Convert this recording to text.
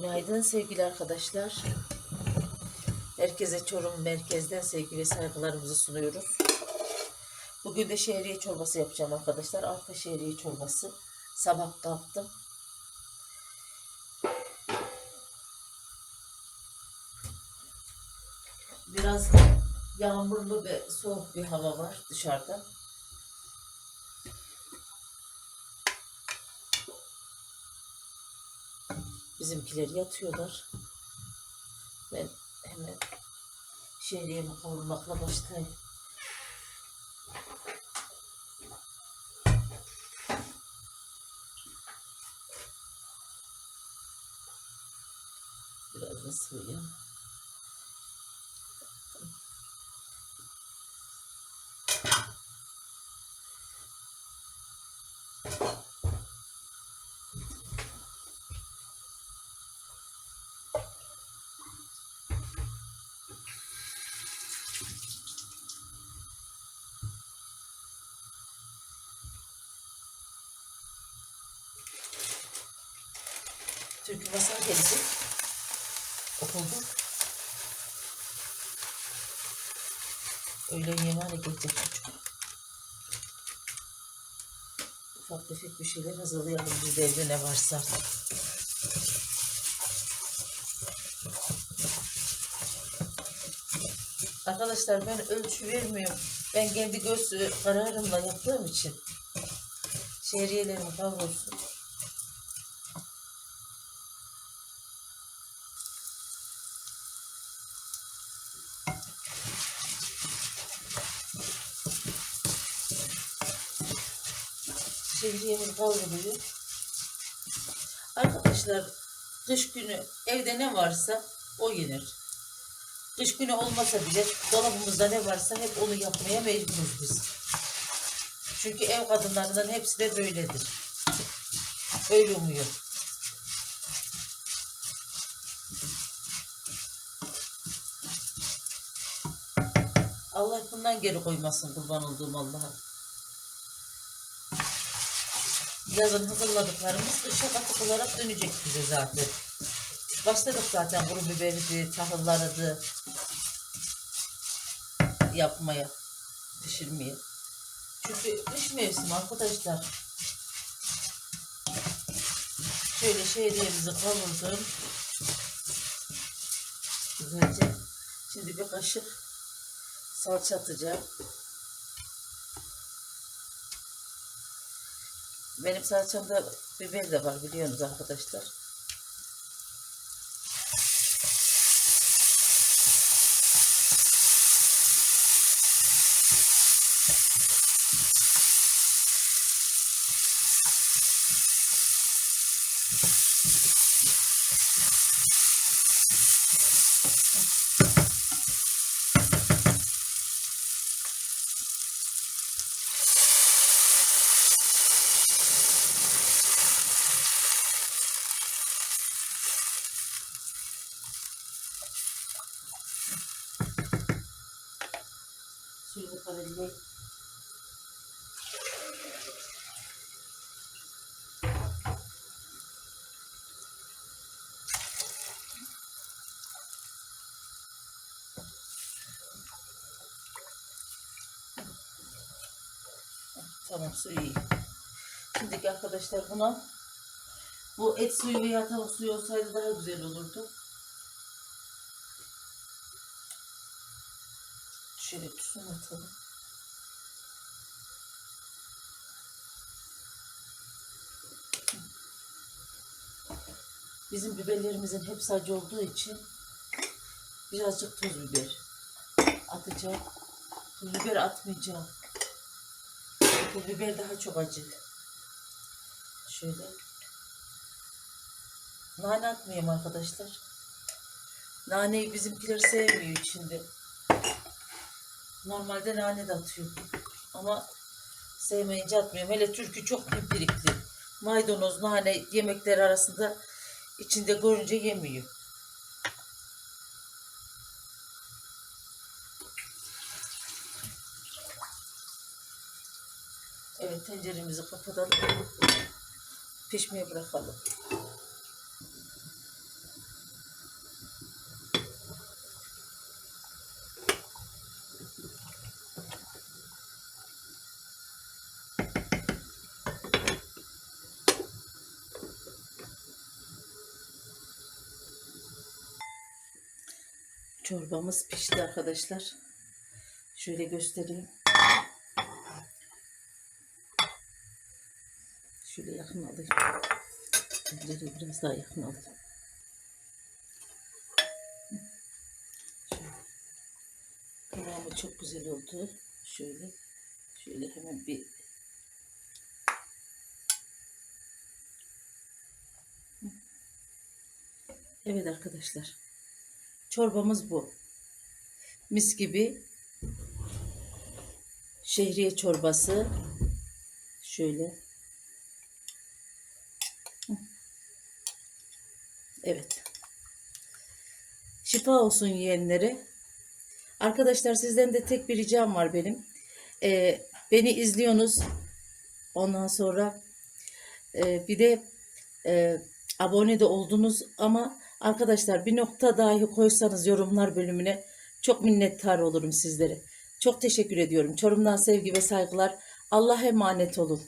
Günaydın sevgili arkadaşlar. Herkese Çorum merkezden sevgi ve saygılarımızı sunuyoruz. Bugün de şehriye çorbası yapacağım arkadaşlar. Arpa şehriye çorbası. Sabah kalktım. Biraz yağmurlu ve soğuk bir hava var dışarıda. Bizimkiler yatıyorlar. Ben hemen şehriyemi kavurmakla başlayayım. Biraz da sıvı Türkü masaya gelecek. Okulda. Öğlen yemeğine gelecek çocuk. Ufak tefek bir şeyler hazırlayalım biz de evde ne varsa. Arkadaşlar ben ölçü vermiyorum. Ben kendi göz kararımla yaptığım için şehriyelerim kavrulsun. Şehriyemiz kavruluyor. Arkadaşlar kış günü evde ne varsa o yenir. Kış günü olmasa bile dolabımızda ne varsa hep onu yapmaya mecburuz biz. Çünkü ev kadınlarının hepsi de böyledir. Öyle umuyor. Allah bundan geri koymasın kurban olduğum Allah'a. Yazın hazırladıklarımız kışa katık olarak dönecek bize zaten. Başladık zaten kuru biberiydi, tahıllarıydı yapmaya, pişirmeye. Çünkü kış mevsimi arkadaşlar. Şöyle şehriyemizi kavurdum. Güzelce. Şimdi bir kaşık salça atacağım. Benim salçamda biber de var biliyorsunuz arkadaşlar. Kavrayayım. Tamam suyu iyi. Şimdiki arkadaşlar buna bu et suyu veya tavuk suyu olsaydı daha güzel olurdu. Şöyle tuzunu atalım. Bizim biberlerimizin hepsi acı olduğu için birazcık tuz biber atacağım. Tuz biber atmayacağım. Tuz biber daha çok acı. Şöyle. Nane atmayayım arkadaşlar. Naneyi bizimkiler sevmiyor içinde. Normalde nane de atıyorum. Ama sevmeyince atmıyorum. Hele türkü çok pimpirikli. Maydanoz, nane yemekler arasında içinde görünce yemiyor. Evet tenceremizi kapatalım. Pişmeye bırakalım. Çorbamız pişti arkadaşlar. Şöyle göstereyim. Şöyle yakın alayım. Tencereyi biraz daha yakın alayım. Kıvamı çok güzel oldu. Şöyle. Şöyle hemen bir Evet arkadaşlar. Çorbamız bu. Mis gibi şehriye çorbası. Şöyle. Evet. Şifa olsun yiyenlere. Arkadaşlar sizden de tek bir ricam var benim. Ee, beni izliyorsunuz. Ondan sonra e, bir de e, abone de oldunuz ama arkadaşlar bir nokta dahi koysanız yorumlar bölümüne çok minnettar olurum sizlere. Çok teşekkür ediyorum. Çorum'dan sevgi ve saygılar. Allah'a emanet olun.